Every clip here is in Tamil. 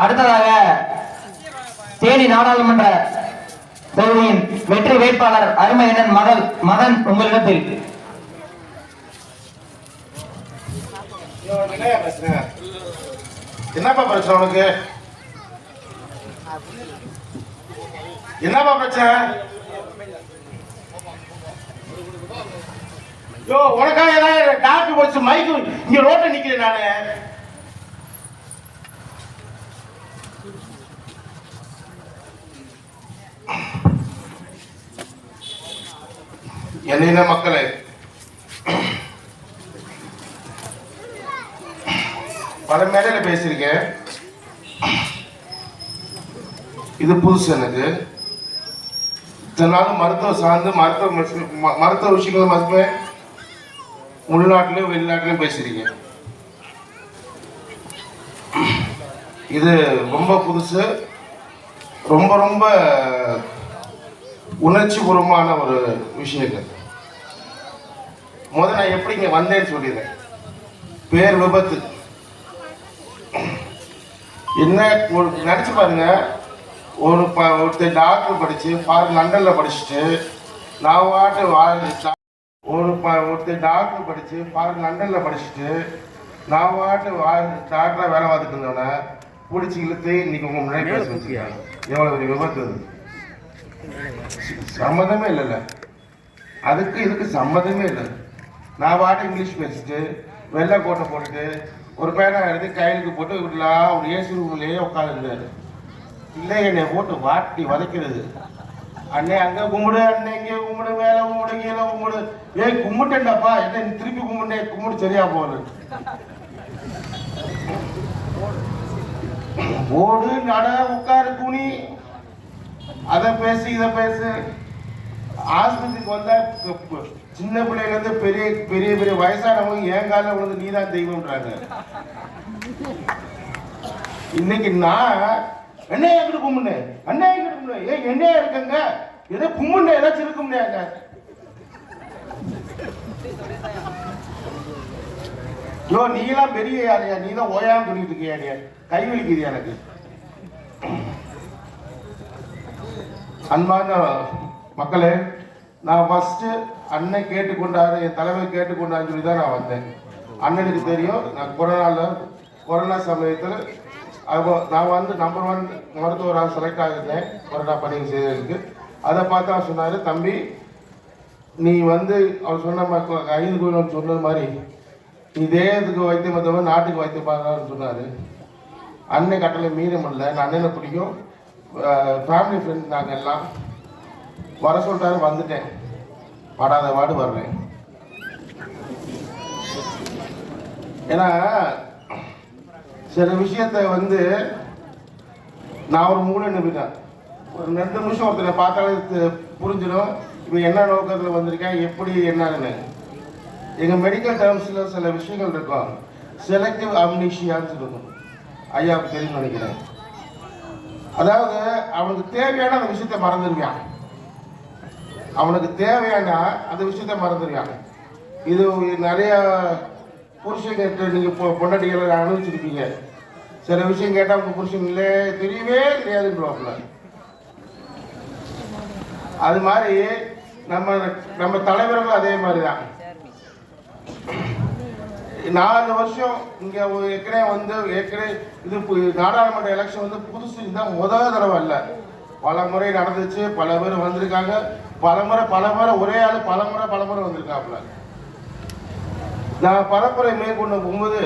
அடுத்ததாக தேனி நாடாளுமன்ற தொகுதியின் வெற்றி வேட்பாளர் அருமையண்ணன் மகள் மகன் உங்களிடத்தில். என்னப்பா பிரச்சனை உனக்கு? என்னப்பா பிரச்சனை? யோ உனக்காக ஏதாவது டாக்டர் போச்சு மைக்கு இங்க ரோட்ல நிக்கிறேன் நானு. என்ன மக்களே. பல மேடையில் பேசியிருக்கேன். இது புதுசு எனக்கு. இத்தனை மருத்துவம் சார்ந்து மருத்துவ ம- மருத்துவ விஷயங்கள் மட்டுமே உள்நாட்டிலையும் வெளிநாட்டிலையும் பேசியிருக்கேன். இது ரொம்ப புதுசு. ரொம்ப ரொம்ப உணர்ச்சி பூர்வமான ஒரு விஷயங்கள். முதல்ல நான் எப்படி இங்க வந்தேன்னு சொல்லிடுறேன். பேர் விபத்து. என்ன ஒரு நினச்சி பாருங்க. ஒரு ப ஒருத்தர் டாக்டர் படித்து ஃபாரின் லண்டனில் படிச்சுட்டு நான் வாட்டு வாழ் ஒரு ப ஒருத்தர் டாக்டர் படித்து ஃபாரின் லண்டனில் படிச்சுட்டு நான் வாட்டு வாழ் டாக்டராக வேலை பார்த்துட்டு இருந்தோன்னே பிடிச்சி இழுத்து இன்னைக்கு உங்க முன்னாடி பேச வச்சுருக்காங்க எவ்வளோ பெரிய விபத்து அது? சம்மதமே இல்லைல்ல. அதுக்கு இதுக்கு சம்மதமே இல்லை. நான் பாட்டு இங்கிலீஷ் பேசிட்டு வெள்ளை கோட்டை போட்டுட்டு ஒரு பேனா எடுத்து கையிலுக்கு போட்டு இப்படிலாம் ஒரு ஏசி ரூம்லேயே உட்காந்துருந்தாரு இல்லை என்னை போட்டு வாட்டி வதைக்கிறது. அண்ணே அங்கே கும்பிடு அண்ணே இங்கே கும்பிடு மேலே கும்பிடு கீழே கும்பிடு. ஏய் கும்பிட்டேன்டாப்பா என்ன நீ திருப்பி கும்பிட்டே கும்பிடு சரியா போகுது. ஓடு நட உட்காரு துணி அதை பேசு இதை பேசு. ஆஸ்பத்திரிக்கு வந்தா சின்ன பிள்ளைல இருந்து பெரிய பெரிய பெரிய வயசானவங்க என் காலம் விழுந்து நீ தான் தெய்வம்ன்றாங்க. இன்னைக்கு நான் என்ன எப்படி கும்பிடு அண்ணா எப்படி கும்பிடு ஏன் என்னையா இருக்கங்க? ஏதோ கும்பிடு ஏதாச்சும் இருக்க? முடியாங்க யோ நீலாம் பெரிய யாரையா நீ தான் ஓயாம சொல்லிட்டு இருக்கியா கை வலிக்குது எனக்கு. அன்பான மக்களே நான் ஃபஸ்ட்டு அண்ணன் கேட்டுக்கொண்டாரு என் தலைமை கேட்டுக்கொண்டான்னு சொல்லி தான் நான் வந்தேன். அண்ணனுக்கு தெரியும் நான் கொரோனாவில் கொரோனா சமயத்தில் அப்போ நான் வந்து நம்பர் ஒன் மருத்துவராக செலக்ட் ஆகிருந்தேன் கொரோனா பணிகள் செய்ததுக்கு. அதை பார்த்து அவர் சொன்னார் தம்பி நீ வந்து அவர் சொன்ன மாதிரி ஐந்து கோயில் சொன்னது மாதிரி நீ தேகத்துக்கு வைத்தியம் பார்த்தவங்க நாட்டுக்கு வைத்தியம் பார்க்கலாம்னு சொன்னார். அண்ணன் கட்டளை மீற முடியல நான் அண்ணனை பிடிக்கும். ஃபேமிலி ஃப்ரெண்ட் நாங்கள் எல்லாம் வர சொல்லிட்டாரு வந்துட்டேன். படாத வாடு வர்றேன் ஏன்னா சில விஷயத்த வந்து நான் ஒரு மூளை நம்பிட்டேன் ஒரு ரெண்டு நிமிஷம் ஒருத்தனை பார்த்தாலே புரிஞ்சிடும். இவன் என்ன நோக்கத்தில் வந்திருக்கேன் எப்படி என்னன்னு. எங்கள் மெடிக்கல் டேர்ம்ஸில் சில விஷயங்கள் இருக்கும். செலக்டிவ் அம்னிஷியான்னு இருக்கும் ஐயாவுக்கு தெரியும் நினைக்கிறேன். அதாவது அவனுக்கு தேவையான அந்த விஷயத்தை மறந்துடுவான். அவனுக்கு தேவையான அந்த விஷயத்தை மறந்துடுறாங்க. இது நிறைய புருஷங்கிட்ட நீங்கள் பொ பொண்டாட்டிகளை அனுபவிச்சிருப்பீங்க. சில விஷயம் கேட்டால் உங்கள் புருஷன் இல்லை தெரியவே தெரியாதுன்றவாப்புல அது மாதிரி நம்ம நம்ம தலைவர்களும் அதே மாதிரி தான் நாலு வருஷம் இங்கே ஏற்கனவே வந்து ஏற்கனவே இது நாடாளுமன்ற எலெக்ஷன் வந்து புதுசு இதுதான் முதல் தடவை இல்லை பல முறை நடந்துச்சு பல பேர் வந்திருக்காங்க. பலமுறை பலமுறை பல முறை ஒரே ஆள் பலமுறை பலமுறை வந்திருக்காப்புல. நான் பரப்புரை மேற்கொண்டு போகும்போது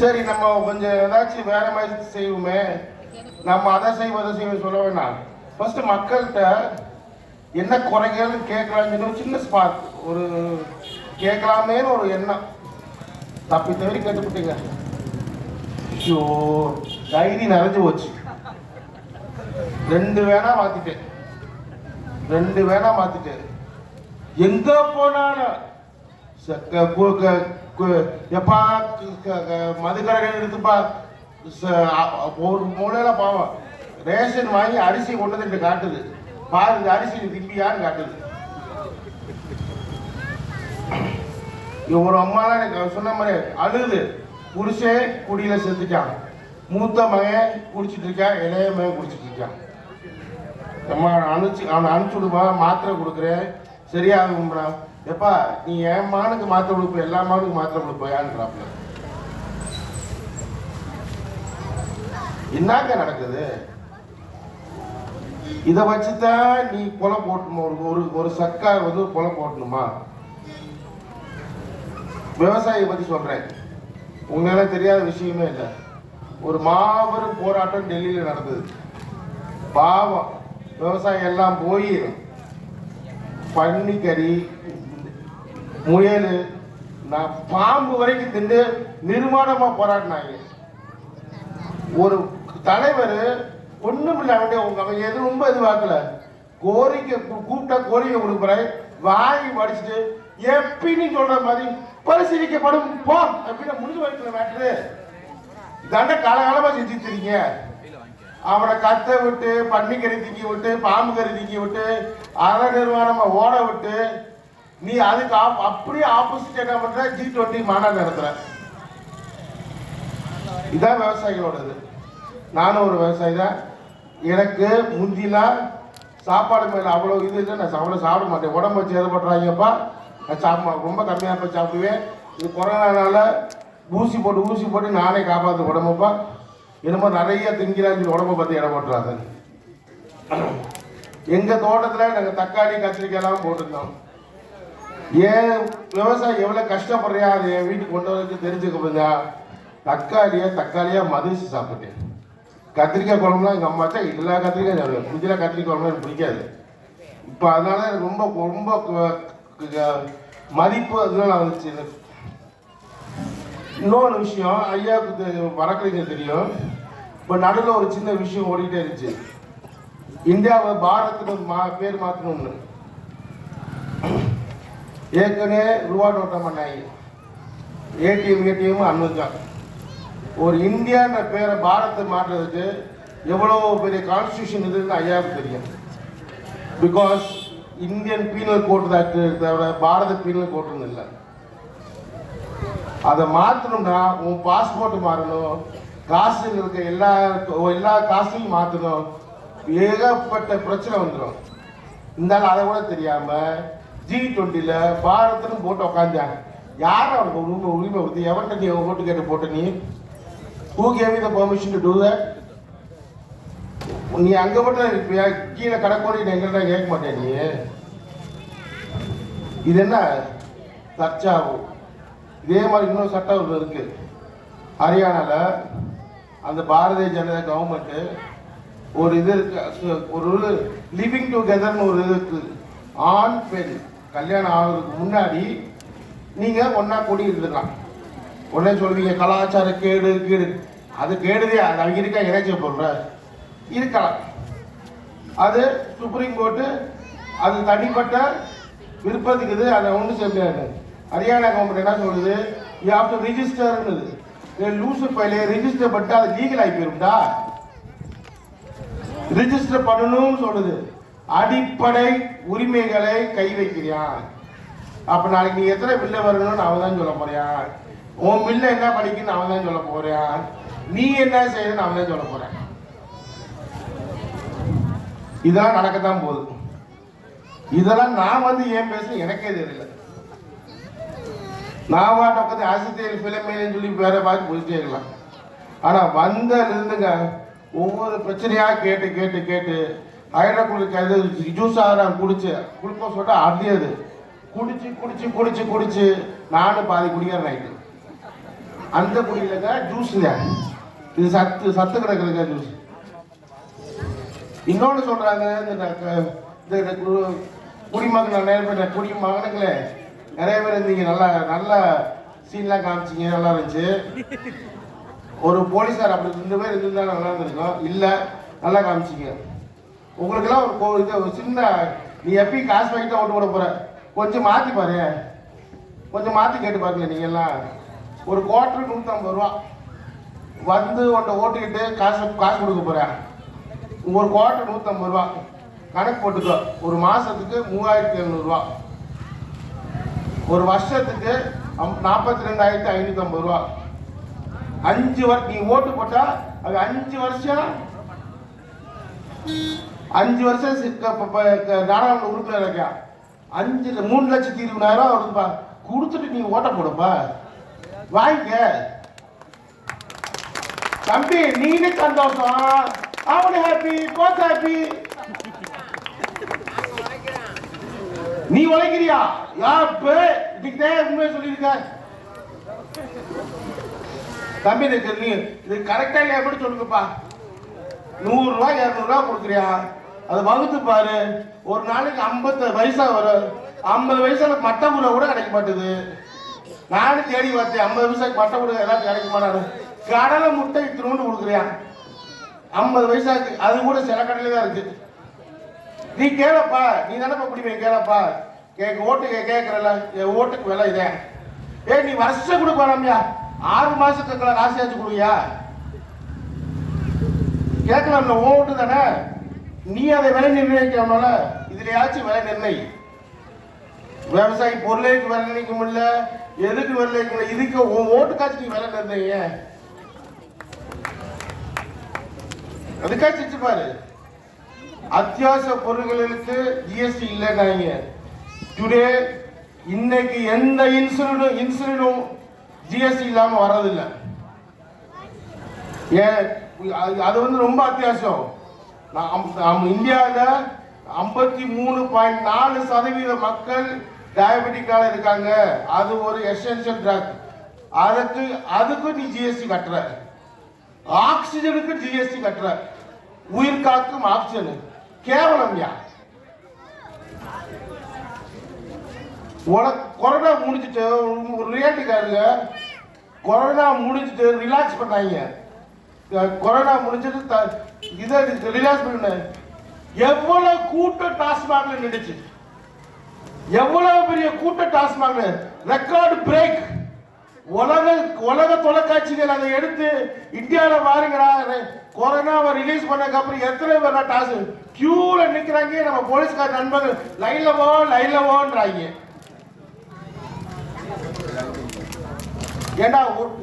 சரி நம்ம கொஞ்சம் ஏதாச்சும் வேற மாதிரி செய்வோமே. நம்ம அதை செய்வோம் அதை செய்வோம் சொல்ல வேணாம். ஃபர்ஸ்ட் மக்கள்கிட்ட என்ன குறைகள்னு கேட்கலாம்னு சொல்லி ஒரு சின்ன ஸ்பாட் ஒரு கேட்கலாமேன்னு ஒரு எண்ணம். தப்பி தவிர கேட்டுக்கிட்டீங்க ஐயோ டைரி நிறைஞ்சு போச்சு. ரெண்டு வேணா மாத்திட்டேன். ரெண்டு வேணா மாத்திட்டாரு. எங்க போனாலும் எப்பா க- மதுக்கடை எடுத்துப்பா. ச- ஒரு மூலையில பாவம். ரேஷன் வாங்கி அரிசி கொண்டு வந்து காட்டுது. பாரு இந்த அரிசி திம்பியான்னு காட்டுது. இங்க ஒரு அம்மாலாம் எனக்கு சொன்ன மாதிரி அழுது புருஷே குடியில செத்துட்டான் மூத்த மகன் குடிச்சிட்டு இருக்கான் இளைய மகன் குடிச்சிட்டு இருக்கான். நம்ம அனுப்பிச்சு அவனை அனுப்பிச்சு விடுமா மாத்திரை கொடுக்குறேன். சரியாகும்டா எப்பா நீ என் மானுக்கு மாத்திரை கொடுப்ப எல்லா மானுக்கு மாத்திரை கொடுப்பையான்றாப்ல. என்னங்க நடக்குது. இதை வச்சுதான் நீ கொலை போட்டணுமா ஒரு ஒரு ஒரு சர்க்கார் வந்து கொலை போட்டணுமா? விவசாயியை பற்றி சொல்கிறேன் உங்களால தெரியாத விஷயமே இல்லை. ஒரு மாபெரும் போராட்டம் டெல்லியில் நடந்தது. பாவம். விவசாயம் எல்லாம் போய் பன்னிக்கறி முயல் நான் பாம்பு வரைக்கும் தின்று நிர்மாணமாக போராடினாங்க. ஒரு தலைவர் ஒன்றும் இல்ல அவன் உங்க அவங்க எது ரொம்ப எதிர்பார்க்கல. கோரிக்கை கூப்பிட்டா கோரிக்கை கொடுக்குறேன். வாங்கி படிச்சுட்டு எப்படின்னு சொல்ற மாதிரி பரிசீலிக்கப்படும் போ அப்படின்னு முடிஞ்சு வைக்கிற மேட்ரு இதாண்ட காலகாலமாக செஞ்சுட்டு இருக்கீங்க. அவனை கத்த விட்டு பன்னிக்கறி திங்கி விட்டு பாம்பு கறி திங்கி விட்டு அற நிர்வாணமாக ஓட விட்டு நீ அதுக்கு ஆப்- அப்படியே ஆப்போசிட் என்ன பண்ற? ஜி டுவெண்ட்டி மாநாடு நடத்துற. இதான் விவசாயிகளோடது. நானும் ஒரு விவசாயி தான் எனக்கு முந்திலாம் சாப்பாடு மேலே அவ்வளோ இது இல்லை. நான் அவ்வளோ சாப்பிட மாட்டேன். உடம்பு வச்சு எது பண்ணுறாங்கப்பா நான் சாப்பிட ரொம்ப கம்மியாக போய் சாப்பிடுவேன். இது கொரோனானால ஊசி போட்டு ஊசி போட்டு நானே காப்பாற்று உடம்புப்பா. என்னமோ நிறைய திங்கிறாங்க உடம்ப உடம்பை இடம் போட்டுறாங்க எங்கள் தோட்டத்தில் நாங்கள் தக்காளி கத்திரிக்காயெல்லாம் போட்டிருந்தோம். ஏன் விவசாயம் எவ்வளோ கஷ்டப்படுறியா அது என் வீட்டுக்கு கொண்டு வரதுக்கு போதா? தக்காளியை தக்காளியாக மதிச்சு சாப்பிட்டேன். கத்திரிக்காய் குழம்புலாம் எங்கள் அம்மா தான் எல்லா கத்திரிக்காய் சாப்பிடுவேன். புதிய கத்திரிக்காய் குழம்பு எனக்கு பிடிக்காது. இப்போ அதனால எனக்கு ரொம்ப ரொம்ப மதிப்பு அதனால வந்துச்சு. இன்னொரு விஷயம் ஐயாவுக்கு தெ- வழக்கறிஞர் தெரியும். இப்போ நடுவில் ஒரு சின்ன விஷயம் ஓடிட்டே இருந்துச்சு. இந்தியாவை பாரத்துக்கு மா பேர் மாற்றணும்னு ஏற்கனவே ரூபா நோட்டம் பண்ணாங்க ஏடிஎம் ஏடிஎம் அனுமதிச்சான் ஒரு இந்தியான்ற பேரை பாரத்தை மாற்றுறதுக்கு எவ்வளோ பெரிய கான்ஸ்டியூஷன் இதுன்னு ஐயாவுக்கு தெரியும். பிகாஸ் இந்தியன் பீனல் கோர்ட் தான் தவிர பாரத பீனல் கோர்ட்டுன்னு இல்லை. அதை மாற்றணும்னா உன் பாஸ்போர்ட் மாறணும். காசில் இருக்க எல்லா எல்லா காசையும் மாற்றணும் ஏகப்பட்ட பிரச்சனை வந்துடும் இருந்தாலும் அதை கூட தெரியாம ஜி டுவெண்ட்டில பாரத்னு போட்டு உக்காந்தாங்க யார் அவனுக்கு உரிமை உரிமை கொடுத்து எவன்கிட்ட நீ ஓட்டு கேட்டு போட்ட நீ? Who gave the permission to do that நீ அங்க மட்டும் இருப்பியா? கீழே கடற்கோடி எங்கள்கிட்ட கேட்க மாட்டேன் நீ. இது என்ன? சர்ச்சாகும் இதே மாதிரி இன்னொரு சட்டம் ஒன்று இருக்கு. ஹரியானால அந்த பாரதிய ஜனதா கவர்மெண்ட் ஒரு இது இருக்கு ஒரு லிவிங் டுகெதர்னு ஒரு இது இருக்கு. ஆண் பெண் கல்யாணம் ஆகிறதுக்கு முன்னாடி நீங்க ஒன்றா கூடி இருந்துக்கலாம். உடனே சொல்வீங்க கலாச்சார கேடு கீடு. அது கேடுதே அது அவங்க இருக்கா இறைச்சி போடுற இருக்கலாம். அது சுப்ரீம் கோர்ட்டு அது தனிப்பட்ட விருப்பத்துக்கு இது அதை ஒன்றும் செய்ய முடியாது. ஹரியானா கவர்மெண்ட் என்ன சொல்லுது? யூ ஹாவ் டு ரிஜிஸ்டர்னுது லூசு பையிலே ரிஜிஸ்டர் பட்டு அது லீகல் ஆகி போயிரும்டா. ரிஜிஸ்டர் பண்ணணும்னு சொல்லுது. அடிப்படை உரிமைகளை கை வைக்கிறான் அப்ப நாளைக்கு நீ எத்தனை பில்லை வரணும்னு அவன் தான் சொல்ல போறியான் உன் பிள்ளை என்ன படிக்கணும்னு அவன் தான் சொல்ல போறியான் நீ என்ன செய்யணும்னு அவன் தான் சொல்ல போறேன். இதெல்லாம் நடக்கத்தான் போகுது. இதெல்லாம் நான் வந்து ஏன் பேச எனக்கே தெரியல. நான் வாட்ட உட்காந்து ஆசிரியர் பிளமேன்னு சொல்லி வேற பார்த்து போயிட்டே இருக்கலாம் ஆனால் வந்ததுலேருந்துங்க ஒவ்வொரு பிரச்சனையாக கேட்டு கேட்டு கேட்டு ஹைட்ரோகுளிக் அது ஜூஸ் ஆகிறான் குடிச்சு குளுக்கோஸ் சொல்லிட்டு அடியது குடிச்சு குடிச்சு குடிச்சு குடிச்சு நானும் பாதி குடிக்கிறேன் நைட்டு அந்த குடியிலங்க ஜூஸுங்க. இது சத்து சத்து கிடக்குதுங்க ஜூஸ். இன்னொன்று சொல்கிறாங்க இந்த இந்த குடிமகன் நேரம் குடி மகனுங்களே நிறைய பேர் இருந்தீங்க. நல்லா நல்ல சீன்லாம் காமிச்சிங்க. நல்லா இருந்துச்சு. ஒரு போலீஸார் அப்படி ரெண்டு பேர் இருந்திருந்தா நல்லா இருந்திருக்கும். இல்லை நல்லா காமிச்சிங்க. உங்களுக்கெல்லாம் ஒரு கோ- இது ஒரு சின்ன நீ எப்பயும் காசு வாங்கி தான் ஓட்டு போட போகிற கொஞ்சம் மாற்றி பாரு. கொஞ்சம் மாற்றி கேட்டு பாருங்க நீங்கள்லாம் ஒரு குவார்டர் நூற்றம்பது ரூபா. வந்து உன்ட்ட ஓட்டிக்கிட்டு காசு காசு கொடுக்க போகிறேன் ஒரு குவார்டர் நூற்றம்பது ரூபா. கணக்கு போட்டுக்கோ. ஒரு மாதத்துக்கு மூவாயிரத்தி எழுநூறுவா ஒரு வருஷத்துக்கு நாற்பத்தி ரெண்டாயிரத்தி ஐநூற்றம்பது ரூபா. அஞ்சு வருஷம் நீ ஓட்டு போட்டா அது அஞ்சு வருஷம் அஞ்சு வருஷம் ப- க- நாடாளுமன்ற உறுப்பினர் இருக்கா அஞ்சு மூணு லட்சத்தி இருபதாயிரம் வருதுப்பா. கொடுத்துட்டு நீ ஓட்ட போடுப்பா. வாங்கிக்க தம்பி நீனே சந்தோஷம். அவனு ஹாப்பி கோச் ஹாப்பி நீ உழைக்கிறியா? யாப்பு இதுக்கு உண்மையை சொல்லியிருக்க. தம்பி இதுக்கு நீ இது கரெக்டா இல்லையா? கூட சொல்லுங்கப்பா. நூறு ரூபாய் இரநூறுவா கொடுக்குறியா? அதை வகுத்து பாரு. ஒரு நாளைக்கு ஐம்பத்து வயசா வரும். ஐம்பது வயசுல மட்டை புள்ள கூட கிடைக்க மாட்டுது. நானும் தேடி பார்த்தேன் ஐம்பது வயசாக்கு மட்டை புள்ள ஏதாச்சும் கிடைக்க மாட்டாரு கடலை முட்டை இத்தினோண்டு கொடுக்குறியா? ஐம்பது வயசாக்கு அது கூட சில கடையில தான் இருக்கு. நீ கேளப்பா நீ தானப்பா குடிப்பீங்க கேளப்பா. கேட்க ஓட்டு கேட்கறல என் ஓட்டுக்கு விலை இதே. ஏய் நீ வருஷம் கொடுக்க ஆறு மாசத்துக்கு ராசியாச்சு கொடுவியா கேட்கலாம்ல ஓ ஓட்டு தானே. நீ அதை விலை நிர்ணயிக்கணும்ல இதுலயாச்சும் விலை நிர்ணயி. விவசாயி பொருளுக்கு விலை நிர்ணயிக்க முடியல. எதுக்கு விலை நிர்ணயிக்க முடியல? இதுக்கு உன் ஓட்டுக்காச்சும் நீ விலை நிர்ணய அதுக்காச்சும் வச்சு பாரு. அத்தியாவசிய பொருட்களுக்கு ஜிஎஸ்டி இல்லைன்னாங்க டுடே இன்னைக்கு எந்த இன்சுலினும் இன்சுலினும் ஜிஎஸ்டி இல்லாமல் வர்றதில்லை. ஏன்? அது- அது வந்து ரொம்ப அத்தியாவசியம் நம்ம இந்தியாவில் ஐம்பத்தி மூணு பாயிண்ட் நாலு சதவீத மக்கள் டயபெட்டிக்கால இருக்காங்க. அது ஒரு எசென்சியல் ட்ரக் அதுக்கு அதுக்கு நீ ஜிஎஸ்டி கட்டுற. ஆக்சிஜனுக்கு ஜிஎஸ்டி கட்டுற. உயிர் காக்கும் ஆக்சிஜன் கேவலம்யா உனக்கு கொரோனா முடிஞ்சிட்டு ஒரு ரியாலிட்டிக்காருங்க கொரோனா முடிஞ்சிட்டு ரிலாக்ஸ் பண்ணாங்க. கொரோனா முடிஞ்சிட்டு த- இதை ரிலாக்ஸ் பண்ண. எவ்வளவு கூட்டம் டாஸ்மாக்ல நின்றுச்சு எவ்வளவு பெரிய கூட்டம் டாஸ்மாக்ல. ரெக்கார்டு பிரேக் உலக உலக தொலைக்காட்சிகள் அதை எடுத்து இந்தியாவில் பாருங்கடா கொரோனா கொரோனாவை ரிலீஸ் பண்ணதுக்கு அப்புறம் எத்தனை பேர் டாஸ் கியூல நிக்கிறாங்க நம்ம போலீஸ்கார நண்பர்கள் லைன்ல போ லைன்ல போன்றாங்க. ஏன்னா ஒரு-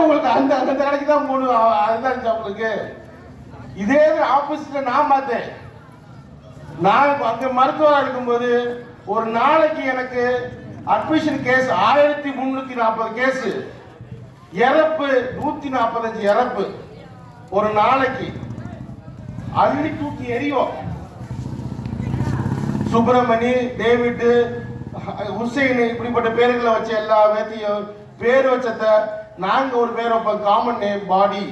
உங்களுக்கு அந்த அந்த கடைக்கு தான் போகணும் அதுதான் இருந்துச்சு உங்களுக்கு இதே ஆப்போசிட்ல நான் பார்த்தேன். நான் இப்ப அங்க மருத்துவராக இருக்கும்போது ஒரு நாளைக்கு எனக்கு அட்மிஷன் கேஸ் ஆயிரத்தி முன்னூத்தி நாற்பது கேஸ் இறப்பு நூத்தி நாற்பத்தஞ்சு இறப்பு. ஒரு நாளைக்கு அள்ளி தூக்கி எரியும் சுப்பிரமணி டேவிட் ஹுசைன் இப்படிப்பட்ட பேர்களை வச்ச எல்லா பேத்தையும் பேர் வச்சத நாங்க ஒரு பேர் வைப்போம். Common name body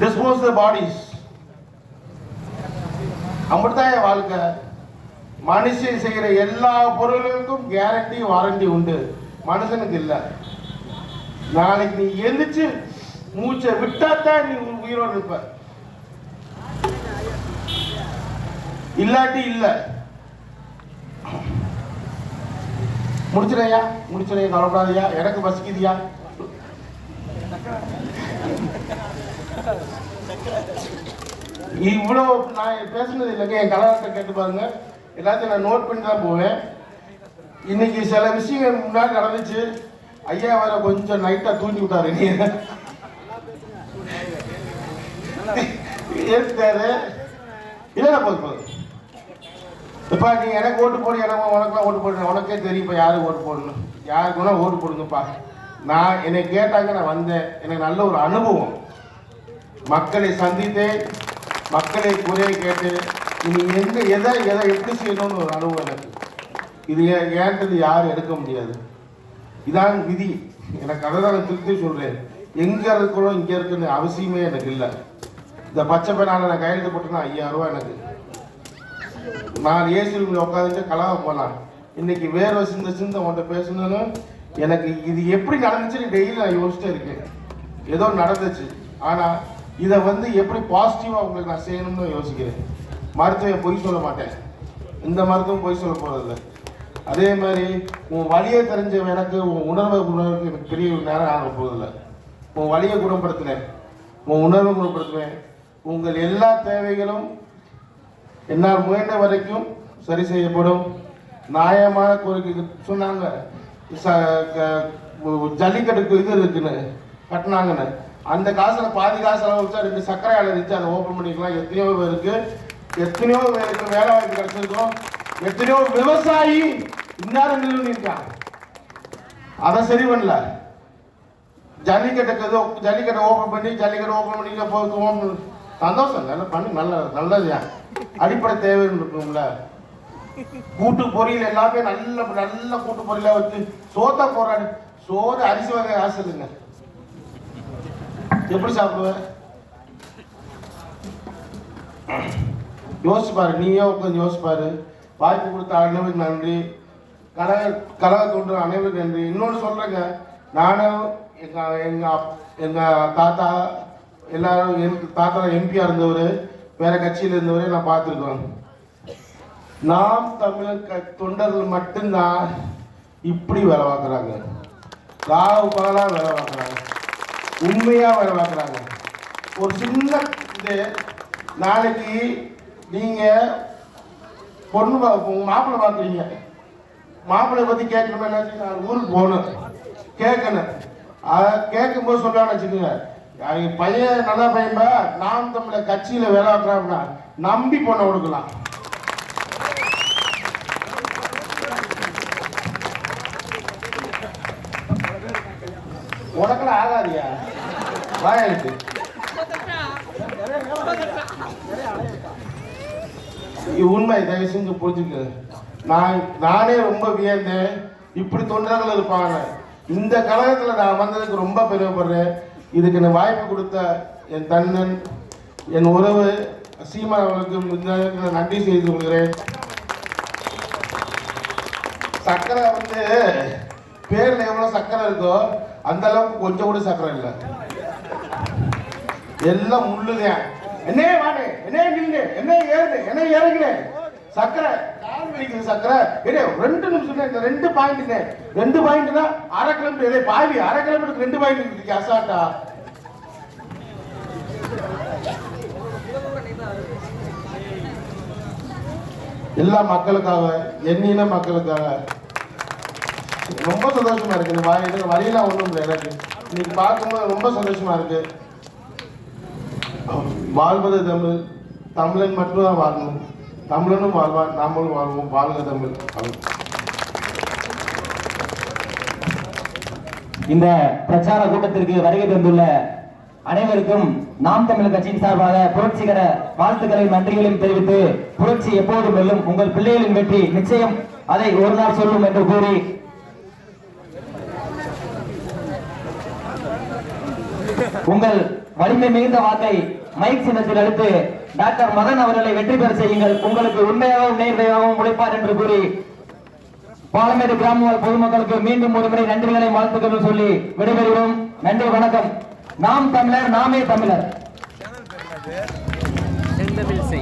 dispose the bodies அப்படித்தான் என் வாழ்க்கை. மனுஷன் செய்கிற எல்லா பொருளுக்கும் கேரண்டி வாரண்டி உண்டு. மனுஷனுக்கு இல்லை. நாளைக்கு நீ எந்திரிச்சு மூச்சை விட்டாதான் நீ உயிரோடு இருப்ப. இல்லாட்டி இல்ல. முடிச்சிடையா முடிச்சிடையா கவலைப்படாதயா? எனக்கு பசிக்குதியா? இவ்வளோ நான் பேசுனது இல்லைங்க என் கலவரத்தை கேட்டு பாருங்க. எல்லாத்தையும் நான் நோட் பண்ணி தான் போவேன். இன்னைக்கு சில விஷயங்கள் முன்னாடி நடந்துச்சு. ஐயா வேற கொஞ்சம் நைட்டா தூண்டி விட்டாரு நீ ஏற்காரு இல்லை போதும் போதும் இப்போ நீ எனக்கு ஓட்டு போடு எனக்கு உனக்குலாம் ஓட்டு போடணும் உனக்கே தெரியும் இப்போ யாருக்கு ஓட்டு போடணும். யாருக்கு வேணா ஓட்டு போடுங்கப்பா. நான் என்னை கேட்டாங்க நான் வந்தேன். எனக்கு நல்ல ஒரு அனுபவம். மக்களை சந்தித்தேன். மக்களை குறையை கேட்டு இது எங்க எதை எதை எப்படி செய்யணும்னு ஒரு அனுபவம் எனக்கு. இது ஏன் ஏன்றது யாரும் எடுக்க முடியாது. இதான் விதி. எனக்கு அதை தான் திருப்பி சொல்றேன். எங்க இருக்கணும் இங்க இருக்குன்னு அவசியமே எனக்கு இல்லை. இந்த பச்சை பேனால நான் கையெழுத்து போட்டேன்னா ஐயாயிரம் ரூபாய் எனக்கு. நான் ஏசி ரூமில் உட்காந்துட்டு கலாவை போனான். இன்னைக்கு வேர்வை சிந்த சிந்த உன்ட்ட பேசணும்னு எனக்கு இது எப்படி நடந்துச்சுன்னு டெய்லி நான் யோசிச்சுட்டு இருக்கேன். ஏதோ நடந்துச்சு. ஆனால் இதை வந்து எப்படி பாசிட்டிவாக உங்களுக்கு நான் செய்யணும்னு யோசிக்கிறேன். மருத்துவம் பொய் சொல்ல மாட்டேன். இந்த மருத்துவம் பொய் சொல்ல போகிறதில்ல அதே மாதிரி உன் வழியை தெரிஞ்ச எனக்கு உன் உணர்வை உணர்வுக்கு எனக்கு பெரிய நேரம் ஆக போகிறதில்ல உன் வழியை குணப்படுத்தினேன். உன் உணர்வை குணப்படுத்துவேன். உங்கள் எல்லா தேவைகளும் என்னால் முயன்ற வரைக்கும் சரி செய்யப்படும். நியாயமான கோரிக்கை சொன்னாங்க. ச- க- ஜல்லிக்கட்டுக்கு இது இருக்குன்னு கட்டினாங்கன்னு. அந்த காசில் பாதி காசு அளவு வச்சா ரெண்டு சர்க்கரை ஆலை இருந்துச்சு அதை ஓப்பன் பண்ணிக்கலாம். எத்தனையோ பேருக்கு எத்தனையோ பேருக்கு வேலை வாய்ப்பு கிடைச்சிருக்கோம் எத்தனையோ விவசாயி இந்நேரம் நிறுவனம் இருக்கான் அதை சரி பண்ணல. ஜல்லிக்கட்டுக்கு ஏதோ ஜல்லிக்கட்டை ஓப்பன் பண்ணி ஜல்லிக்கட்டை ஓப்பன் பண்ணி போகுது சந்தோஷம். நல்லா பண்ணி நல்ல நல்லது அடிப்படை தேவைன்னு இருக்கும்ல. கூட்டு பொரியல் எல்லாமே நல்ல நல்ல கூட்டு பொரியலா வச்சு சோத்தா போறாரு சோறு அரிசி வகை ஆசை இல்லைங்க எப்படி சாப்பிடுவேன் யோசிச்சு பாரு நீயே உட்காந்து யோசிச்சு பாரு வாய்ப்பு கொடுத்த அனைவருக்கு நன்றி. கழக கழக தோன்ற அனைவருக்கு நன்றி. இன்னொன்று சொல்கிறேங்க நானும் எங்கள் எங்கள் அப்- எங்கள் தாத்தா எல்லாரும் எம் தாத்தா எம்பியாக இருந்தவர் வேற கட்சியில் இருந்தவரே நான் பார்த்துருக்கோம் நாம் தமிழர் க தொண்டர்கள் மட்டும்தான் இப்படி வேலை பார்க்குறாங்க. காவு பகலாக வேலை பார்க்குறாங்க. உண்மையாக வேலை பார்க்குறாங்க. ஒரு சின்ன இது நாளைக்கு நீங்கள் பொண்ணு பா உங்க மாப்பிள்ளை பார்க்குறீங்க. மாப்பிள்ளை பற்றி கேட்கணும் என்ன நான் ஊருக்கு போகணும் கேட்கணும். அதை கேட்கும்போது சொல்லுவான்னு வச்சுக்கோங்க. பையன் நல்லா பையன்பா நாம் தமிழ கட்சியில் வேலை பார்க்குறாங்கன்னா நம்பி பொண்ணை கொடுக்கலாம். உனக்கெல்லாம் ஆகாதியா? வாயிருக்கு உண்மை தயவு செஞ்சு புரிஞ்சுக்க நான் நானே ரொம்ப வியந்தேன். இப்படி தொண்டர்கள் இருப்பாங்க. இந்த கழகத்தில் நான் வந்ததுக்கு ரொம்ப பெருமைப்படுறேன். இதுக்கு எனக்கு வாய்ப்பு கொடுத்த என் தன்னன் என் உறவு சீமா அவர்களுக்கு இந்த நன்றி செய்து கொள்கிறேன். சர்க்கரை வந்து பேரில் எவ்வளோ சக்கரை இருக்கோ அந்த அளவுக்கு கொஞ்சம் கூட சர்க்கரை இல்லை. எல்லாம் முள்ளுதான். என்ன வாடு என்ன நில்லு என்ன ஏறுது என்ன இறங்குனேன் சக்கரை கால் வலிக்குது சக்கரை. இதே ரெண்டு நிமிஷம் இந்த ரெண்டு பாயிண்ட் ரெண்டு பாயிண்ட் தான் அரை கிலோமீட்டர். இதே பாவி அரை கிலோமீட்டருக்கு ரெண்டு பாயிண்ட் இருக்கு அசால்ட்டா. எல்லா மக்களுக்காக எண்ணின மக்களுக்காக. ரொம்ப சந்தோஷமா இருக்கு. இந்த வாய் வழியெல்லாம் ஒண்ணும் இல்லை எனக்கு. இன்னைக்கு பார்க்கும்போது ரொம்ப சந்தோஷமா இருக்கு. வாழ்வது தமிழ் தமிழன் மட்டும்தான் வாழணும். தமிழனும் வாழ்வான் நாமளும் வாழ்வோம். வாழ்க தமிழ். இந்த பிரச்சார கூட்டத்திற்கு வருகை தந்துள்ள அனைவருக்கும் நாம் தமிழர் கட்சியின் சார்பாக புரட்சிகர வாழ்த்துக்களையும் நன்றிகளையும் தெரிவித்து புரட்சி எப்போதும் வெல்லும் உங்கள் பிள்ளைகளின் வெற்றி நிச்சயம் அதை ஒரு நாள் சொல்லும் என்று கூறி உங்கள் வலிமை மிகுந்த வாக்கை மைக் சின்னத்தில் அளித்து டாக்டர் மதன் அவர்களை வெற்றி பெற செய்யுங்கள். உங்களுக்கு உண்மையாகவும் நேர்மையாகவும் உழைப்பார் என்று கூறி பாலமேடு கிராமவாழ் பொதுமக்களுக்கு மீண்டும் ஒரு முறை நன்றிகளை வாழ்த்துக்கள் சொல்லி விடைபெறுகிறோம். நன்றி வணக்கம். நாம் தமிழர் நாமே தமிழர். செய்